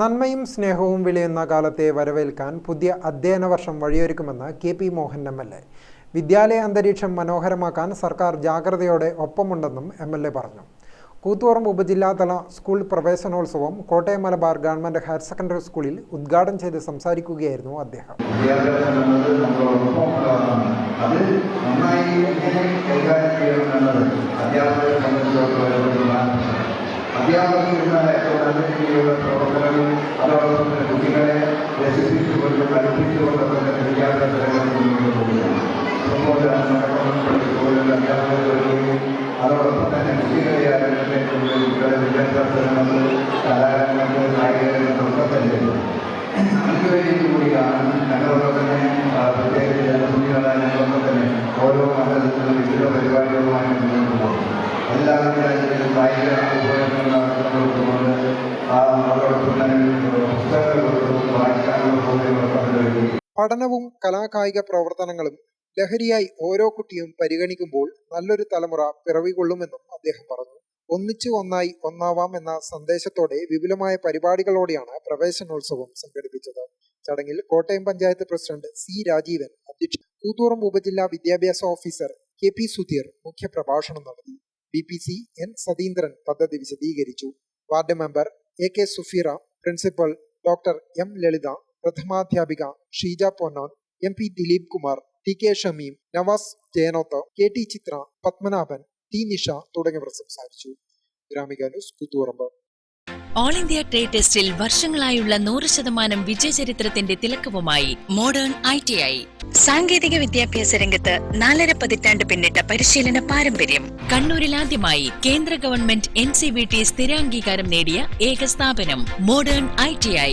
നന്മയും സ്നേഹവും വിളയുന്ന കാലത്തെ വരവേൽക്കാൻ പുതിയ അധ്യയന വർഷം വഴിയൊരുക്കുമെന്ന് K P Mohan M L A. വിദ്യാലയ അന്തരീക്ഷം മനോഹരമാക്കാൻ സർക്കാർ ജാഗ്രതയോടെ ഒപ്പമുണ്ടെന്നും എം എൽ എ പറഞ്ഞു. കൂത്തുപറമ്പ് ഉപജില്ലാതല സ്കൂൾ പ്രവേശനോത്സവം Kottayam Malabar government higher secondary സ്കൂളിൽ ഉദ്ഘാടനം ചെയ്ത് സംസാരിക്കുകയായിരുന്നു അദ്ദേഹം. അത് നന്നായി അധ്യാപകർ ഇന്ന് ഏറ്റവും നല്ല രീതിയിലുള്ള പ്രവർത്തനങ്ങൾ അതോടൊപ്പം തന്നെ കുട്ടികളെ രസിപ്പിച്ചുകൊണ്ടും കളിപ്പിച്ചുകൊണ്ടൊക്കെ തന്നെ വിദ്യാഭ്യാസ രംഗത്ത് മുന്നോട്ട് പോവുകയാണ് സപ്പോർട്ടാണ് പോലുള്ള അധ്യാപകർ വരികയും അതോടൊപ്പം തന്നെ കുട്ടികളെ ആ രംഗത്തേക്ക് കുട്ടികളെ വിദ്യാഭ്യാസ രംഗത്ത് കലാരംഗത്ത് കായിക രംഗത്തൊക്കെ തന്നെ അതിനു വേണ്ടിയിട്ട് കൂടിയാണ് ഞങ്ങളൊക്കെ തന്നെ ആ, പ്രത്യേകിച്ച് ജനപ്രതിനിധികളായ ഞങ്ങളൊക്കെ തന്നെ ഓരോ മണ്ഡലത്തിലും വിവിധ പരിപാടികളുമായി മുന്നോട്ട് പോകും എല്ലാ വിദ്യാലയത്തിലും കായിക പഠനവും കലാകായിക പ്രവർത്തനങ്ങളും ലഹരിയായി ഓരോ കുട്ടിയും പരിഗണിക്കുമ്പോൾ നല്ലൊരു തലമുറ പിറവികൊള്ളുമെന്നും അദ്ദേഹം പറഞ്ഞു. ഒന്നിച്ചു ഒന്നായി ഒന്നാവാം എന്ന സന്ദേശത്തോടെ വിപുലമായ പരിപാടികളോടെയാണ് പ്രവേശനോത്സവം സംഘടിപ്പിച്ചത്. ചടങ്ങിൽ കോട്ടയം പഞ്ചായത്ത് പ്രസിഡന്റ് സി രാജീവൻ അധ്യക്ഷ കൂത്തുറമ്പ് ഉപജില്ലാ വിദ്യാഭ്യാസ ഓഫീസർ കെ പി സുധീർ മുഖ്യപ്രഭാഷണം നടത്തി. B P C N Satheendran പദ്ധതി വിശദീകരിച്ചു. Ward member A K Sufeera principal doctor M Lalitha പ്രഥമാധ്യാപിക Sheeja Ponnon M P Dileep Kumar T K Shameem Navas Jayanoth K T Chithra Padmanabhan T Nisha തുടങ്ങിയവർ സംസാരിച്ചു. Gramika news Koothuparamba all India trade ടെസ്റ്റിൽ വർഷങ്ങളായുള്ള നൂറ് ശതമാനം വിജയചരിത്രത്തിന്റെ തിലക്കവുമായി modern I T I സാങ്കേതിക വിദ്യാഭ്യാസ രംഗത്ത് നാലര പതിറ്റാണ്ട് പിന്നിട്ട പരിശീലന പാരമ്പര്യം. കണ്ണൂരിൽ ആദ്യമായി കേന്ദ്ര government N C V T സ്ഥിരാംഗീകാരം നേടിയ ഏക സ്ഥാപനം മോഡേൺ ഐ ടി ഐ